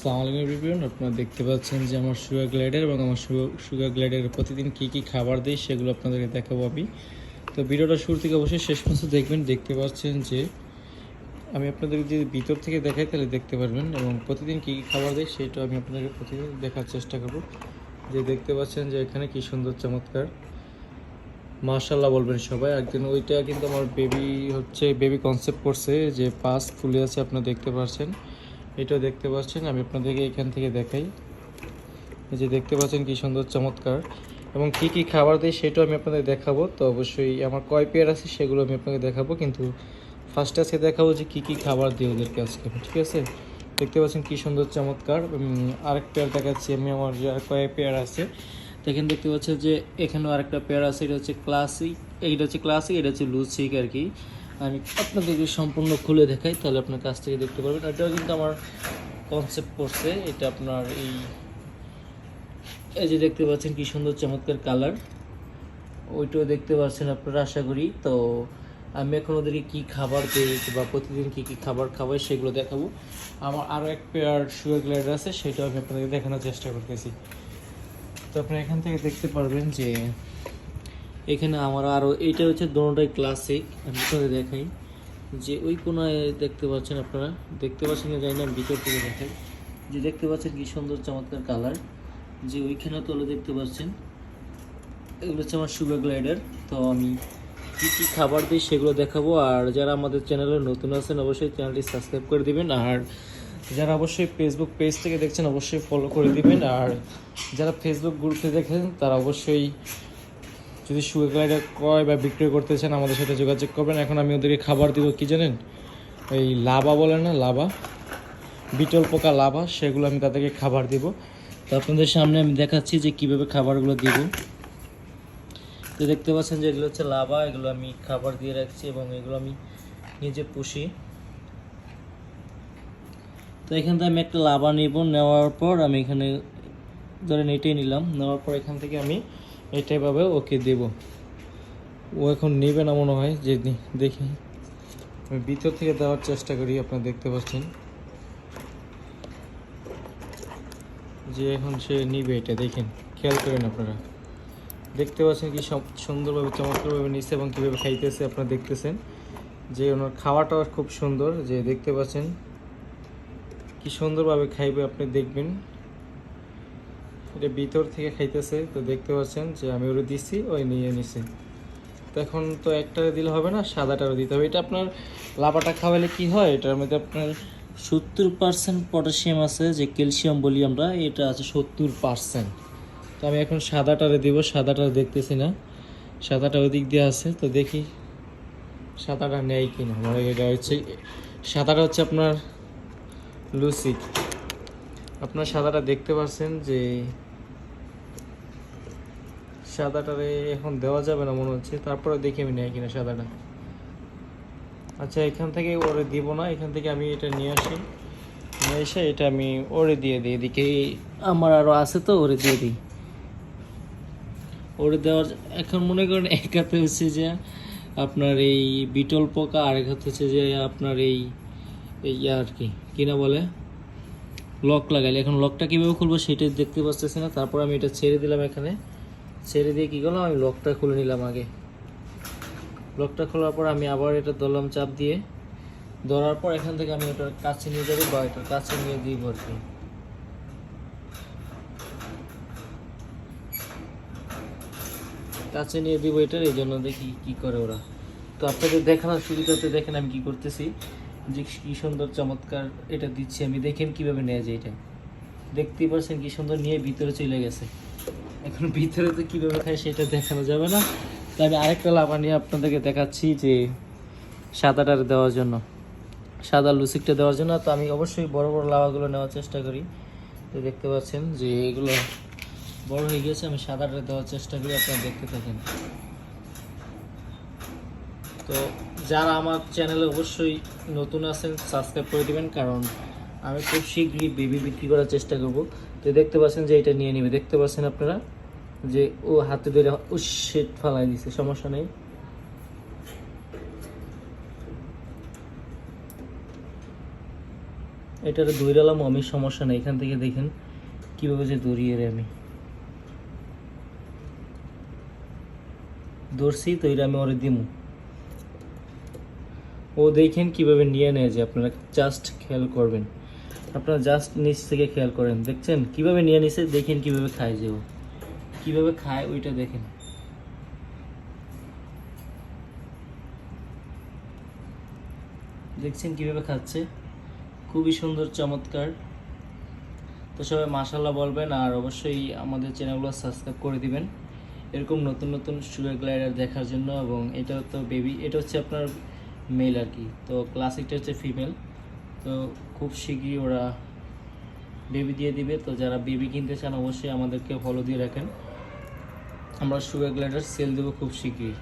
আসসালামু আলাইকুম রিভিউন আপনারা দেখতে পাচ্ছেন যে আমার সুগার গ্লাইডার এবং আমার সুগার গ্লাইডারের প্রতিদিন কী কী খাবার দিই সেগুলো আপনাদেরকে দেখাবো আমি। তো ভিডিওটা শুরু থেকে অবশ্যই শেষ পর্যন্ত দেখবেন। দেখতে পাচ্ছেন যে আমি আপনাদের যদি ভিতর থেকে দেখাই তাহলে দেখতে পারবেন এবং প্রতিদিন কী কী খাবার দিই সেটা আমি আপনাদেরকে প্রতিদিন দেখার চেষ্টা করব। যে দেখতে পাচ্ছেন যে এখানে কি সুন্দর চমৎকার। মার্শাল্লাহ বলবেন সবাই। একদিন ওইটা কিন্তু আমার বেবি হচ্ছে বেবি কনসেপ্ট করছে যে পাস ফুলে আছে, আপনারা দেখতে পাচ্ছেন এটাও দেখতে পাচ্ছেন, আমি আপনাদেরকে এখান থেকে দেখাই। এই যে দেখতে পাচ্ছেন কি সুন্দর, চমৎকার। এবং কি কি খাবার দেয় সেটাও আমি আপনাদের দেখাবো। তো অবশ্যই আমার কয় পেয়ার আছে সেগুলো আমি আপনাকে দেখাবো, কিন্তু ফার্স্ট আজকে দেখাবো যে কি কি খাবার দিই ওদেরকে আজকে ঠিক আছে? দেখতে পাচ্ছেন কি সুন্দর, চমৎকার। আরেক পেয়ার দেখাচ্ছি আমি, আমার যে আর কয় পেয়ার আছে। তো এখানে দেখতে পাচ্ছেন যে এখানেও আরেকটা পেয়ার আছে, এটা হচ্ছে ক্লাসিক এইটা হচ্ছে ক্লাসিক এটা হচ্ছে লুসিক আর কি। আমি আপনাদেরকে সম্পূর্ণ খুলে দেখাই, তাহলে আপনার কাছ থেকে দেখতে পারবেন। এটাও কিন্তু আমার কনসেপ্ট করছে, এটা আপনার এই এই যে দেখতে পাচ্ছেন কি সুন্দর চমৎকার কালার ওইটাও দেখতে পাচ্ছেন আপনারা, আশা করি। তো আমি এখন ওদেরকে কী খাবার দিই বা প্রতিদিন কী কী খাবার খাওয়াই সেগুলো দেখাবো। আমার আরও এক পেয়ার সুগার গ্লাইডার আছে, সেটাও আমি আপনাদেরকে দেখানোর চেষ্টা করতেছি। তো আপনি এখান থেকে দেখতে পারবেন যে এখানে আমার আরও এইটা হচ্ছে দোনোটাই ক্লাসিক আমি দেখাই। যে ওই কোনায় দেখতে পাচ্ছেন আপনারা, দেখতে পাচ্ছেন জানি না ভিতর থেকে দেখাই। যে দেখতে পাচ্ছেন কি সুন্দর চমৎকার কালার যে ওইখানে তোলে দেখতে পাচ্ছেন, এগুলো হচ্ছে আমার সুগার গ্লাইডার তো আমি কী কী খাবার দিই সেগুলো দেখাবো, আর যারা আমাদের চ্যানেলে নতুন আছেন, অবশ্যই চ্যানেলটি সাবস্ক্রাইব করে দিবেন। আর যারা অবশ্যই ফেসবুক পেজ থেকে দেখছেন, অবশ্যই ফলো করে দিবেন। আর যারা ফেসবুক গ্রুপে দেখেন তারা অবশ্যই যদি সুগার গ্লাইডার ক্রয় বা বিক্রয় করতে চান, আমাদের সাথে যোগাযোগ করবেন। এখন আমি ওদেরকে খাবার দিব, কি জানেন? এই লাভা বলে না লাভা বিটল পোকা লাভা সেগুলো আমি তাদেরকে খাবার দিব। তো আপনাদের সামনে আমি দেখাচ্ছি যে কীভাবে খাবারগুলো দিব। তো দেখতে পাচ্ছেন যে এগুলো হচ্ছে লাভা এগুলো আমি খাবার দিয়ে রাখছি এবং এগুলো আমি নিজে পুষি। তো এখান থেকে আমি একটা লাভা নেব, নেওয়ার পর আমি এখানে ধরেন এটাই নিলাম। নেওয়ার পর এখান থেকে আমি এটাই ভাবে ওকে দেব। ও এখন নেবে না মনে হয়, যে দেখি। আমি ভিতর থেকে দেওয়ার চেষ্টা করি, আপনারা দেখতে পাচ্ছেন। যে এখন সে নিবে এটা, দেখেন, খেয়াল করেন আপনারা। দেখতে পাচ্ছেন কি সুন্দরভাবে, চমৎকারভাবে নিচ্ছে এবং কীভাবে খাইতেছে, আপনারা দেখতেছেন। যে ওনার খাওয়াটাও খুব সুন্দর, যে দেখতে পাচ্ছেন। কি সুন্দরভাবে খাইবে, আপনি দেখবেন। এটা ভিতর থেকে খাইতেছে, তো দেখতে পাচ্ছেন যে আমি ওরে দিচ্ছি ওই নিয়ে নিছে। তো এখন তো একটা দিলে হবে না সাদাটারও দিতে হবে। এটা আপনার লাভাটা খাওয়ালে কি হয়? এটার মধ্যে আপনার সত্তর পার্সেন্ট পটাশিয়াম আছে, যে ক্যালসিয়াম বলি আমরা, এটা আছে সত্তর পার্সেন্ট তো আমি এখন সাদাটারে দিব সাদাটা দেখতেছি না। সাদাটা ওদিক দিয়ে আছে, তো দেখি সাদাটা নেয় কিনা। আমার এটা হচ্ছে, সাদাটা হচ্ছে আপনার লুসিক। আপনার সাদাটা দেখতে পাচ্ছেন যে সাদাটারে এখন দেওয়া যাবে না মনে হচ্ছে। তারপরে দেখি আমি নেয় কিনা সাদাটা। আচ্ছা এখান থেকে ওরে দিব না, এখান থেকে আমি এটা নিয়ে আসি। নিয়ে এসে এটা আমি ওরে দিয়ে দিই। এদিকে আমার আরও আছে তো, ওরে দিয়ে দিই। ওরে দেওয়ার এখন মনে করেন এক হাতে হচ্ছে যে আপনার এই বিটল পোকা আর এক হাতে হচ্ছে যে আপনার এই ইয়ে আর কি কিনা বলে? লক লাগাইলে। এখন লকটা কীভাবে খুলবো সেটা দেখতে পাচ্তেছি না। তারপর আমি এটা ছেড়ে দিলাম এখানে। ছেড়ে দিয়ে কী করলাম? আমি লকটা খুলে নিলাম আগে। লকটা খোলার পর আমি আবার এটা ধরলাম চাপ দিয়ে। ধরার পর এখান থেকে আমি ওটার কাছে নিয়ে যাব বা এটার কাছে নিয়ে দিব আর কি। কাছে নিয়ে দিব এটার, এই জন্য দেখি কি করে ওরা। তো আপনাদের দেখানোর সুবিধাতে দেখেন আমি কি করতেছি। যে কি সুন্দর চমৎকার এটা দিচ্ছি আমি, দেখেন কীভাবে নেওয়া যায় এটা। দেখতেই পাচ্ছেন কি সুন্দর, নিয়ে ভিতরে চলে গেছে। এখন ভিতরে তো কীভাবে খায় সেটা দেখানো যাবে না। তো আমি আরেকটা লাভা নিয়ে আপনাদেরকে দেখাচ্ছি যে সাদাটার দেওয়ার জন্য, সাদা লুসিকটা দেওয়ার জন্য। তো আমি অবশ্যই বড় বড় লাভাগুলো নেওয়ার চেষ্টা করি। তো দেখতে পাচ্ছেন যে এগুলো বড় হয়ে গেছে আমি সাদাটা দেওয়ার চেষ্টা করি, আপনারা দেখতে থাকেন। তো যারা আমার চ্যানেলে অবশ্যই নতুন আছেন সাবস্ক্রাইব করে দিবেন, কারণ আমি খুব শীঘ্রই বেবি বিক্রি করার চেষ্টা করব। তো দেখতে পাচ্ছেন যে এটা নিয়ে নেবে। দেখতে পাচ্ছেন আপনারা যে ও হাতে ধরে ও শেট ফালাই দিছে, সমস্যা নেই। এটারে দৌড়ালাম আমি সমস্যা নেই। এখান থেকে দেখেন কীভাবে যে দৌড়িয়ে রে আমি। দৌড়ছি তো এটা আমি ওরে দিমু। ও দেখেন কীভাবে নিয়ে নেয় যে আপনারা জাস্ট খেয়াল করবেন। আপনারা জাস্ট নিচ থেকে খেয়াল করেন, দেখছেন? কীভাবে নিয়ে নিছে, দেখেন কীভাবে খায় যে ও। কীভাবে খায় ওইটা দেখেন। দেখছেন কীভাবে খাচ্ছে? খুবই সুন্দর, চমৎকার। তো সবাই মাশাল্লাহ বলবেন, আর অবশ্যই আমাদের চ্যানেলগুলো সাবস্ক্রাইব করে দিবেন। এরকম নতুন নতুন সুগার গ্লাইডার দেখার জন্য, এবং এটা তো বেবি এটা হচ্ছে আপনার মেল আর কি। তো ক্লাসিকটা হচ্ছে ফিমেল তো খুব শীঘ্রই ওরা বেবি দিয়ে দিবে। তো যারা বেবি কিনতে চান, অবশ্যই আমাদেরকে ফলো দিয়ে রাখেন। আমরা সুগার গ্লাইডার সেল দেবো খুব শীঘ্রই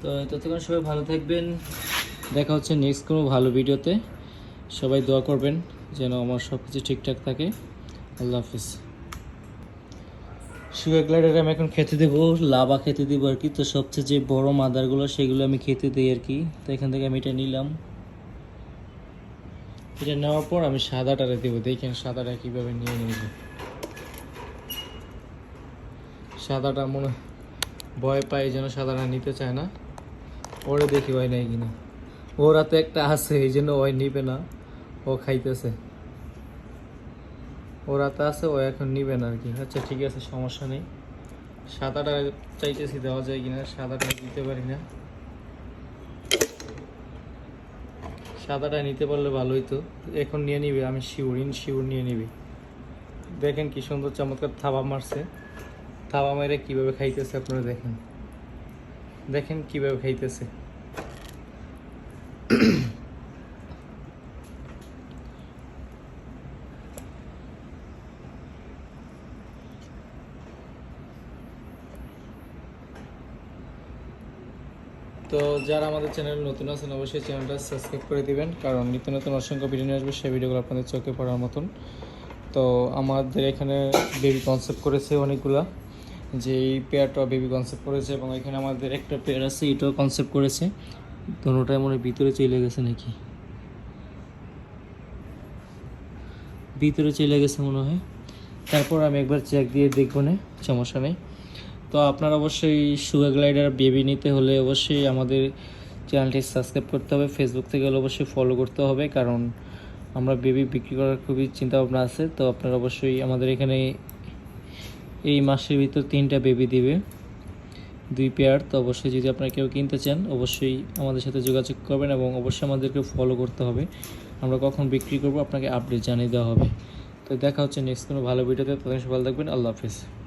তো ততক্ষণ সবাই ভালো থাকবেন। দেখা হচ্ছে নেক্সট কোনো ভালো ভিডিওতে। সবাই দোয়া করবেন যেন আমার সব কিছু ঠিকঠাক থাকে। আল্লাহ হাফিজ। সুগার গ্লাইডার আমি এখন খেতে দেবো লাভা খেতে দেবো আর কি। তো সবচেয়ে যে বড় মাদারগুলো, সেগুলো আমি খেতে দিই আর কি। তো এখান থেকে আমি এটা নিলাম। এটা নেওয়ার পর আমি সাদাটারে দেবো। দেখেন সাদাটা কীভাবে নিয়ে নিব সাদাটা মনে ভয় পাই যেন সাদাটা নিতে চায় না। ওরে দেখি হয় নাই কিনা। ওরা তো একটা আছে, এই জন্য ওই নিবে না। ও খাইতেছে। ওরা তো আছে, ও এখন নিবে না আর কি আচ্ছা ঠিক আছে, সমস্যা নেই। সাদাটা চাইতেছি দেওয়া যায় কিনা, সাদাটা দিতে পারি না। সাদাটা নিতে পারলে ভালোই তো এখন নিয়ে নিবে, আমি শিউর ইন শিউর নিয়ে নিবি। দেখেন কি সুন্দর চমৎকার থাবা মারছে। থাবা মেরে কীভাবে খাইতেছে আপনারা দেখেন। দেখেন কীভাবে খাইতেছে। তো যারা আমাদের চ্যানেল নতুন আছেন, অবশ্যই চ্যানেলটা সাবস্ক্রাইব করে দিবেন, কারণ নিত্য নতুন অসংখ্য ভিডিও নিয়ে আসবে, সেই ভিডিওগুলো আপনাদের চোখে পড়ার মতন। তো আমাদের এখানে বেবি কনসেপ্ট করেছে অনেকগুলা, যে এই পেয়ারটা বেবি কনসেপ্ট করেছে এবং এখানে আমাদের একটা পেয়ার আছে, এটাও কনসেপ্ট করেছে। দুটোটাই মনে ভিতরে চলে গেছে নাকি? ভিতরে চলে গেছে মনে হয়। তারপর আমি একবার চেক দিয়ে দেখব না, সমস্যা নেই। তো আপনারা অবশ্যই সুগার গ্লাইডার বেবি নিতে হলে অবশ্যই আমাদের চ্যানেলটি সাবস্ক্রাইব করতে হবে। ফেসবুক থেকে হলে অবশ্যই ফলো করতে হবে কারণ আমরা বেবি বিক্রি করার খুবই চিন্তা ভাবনা আছে। তো আপনারা অবশ্যই আমাদের এখানে এই মাসের ভিতর তিনটা বেবি দিবে, দুই পেয়ার তো অবশ্যই যদি আপনারা কেউ কিনতে চান, অবশ্যই আমাদের সাথে যোগাযোগ করবেন এবং অবশ্যই আমাদেরকে ফলো করতে হবে। আমরা কখন বিক্রি করব, আপনাকে আপডেট জানিয়ে দেওয়া হবে। তো দেখা হচ্ছে নেক্সট কোনো ভালো ভিডিওতে। তখন সকাল থাকবেন। আল্লাহ হাফিজ।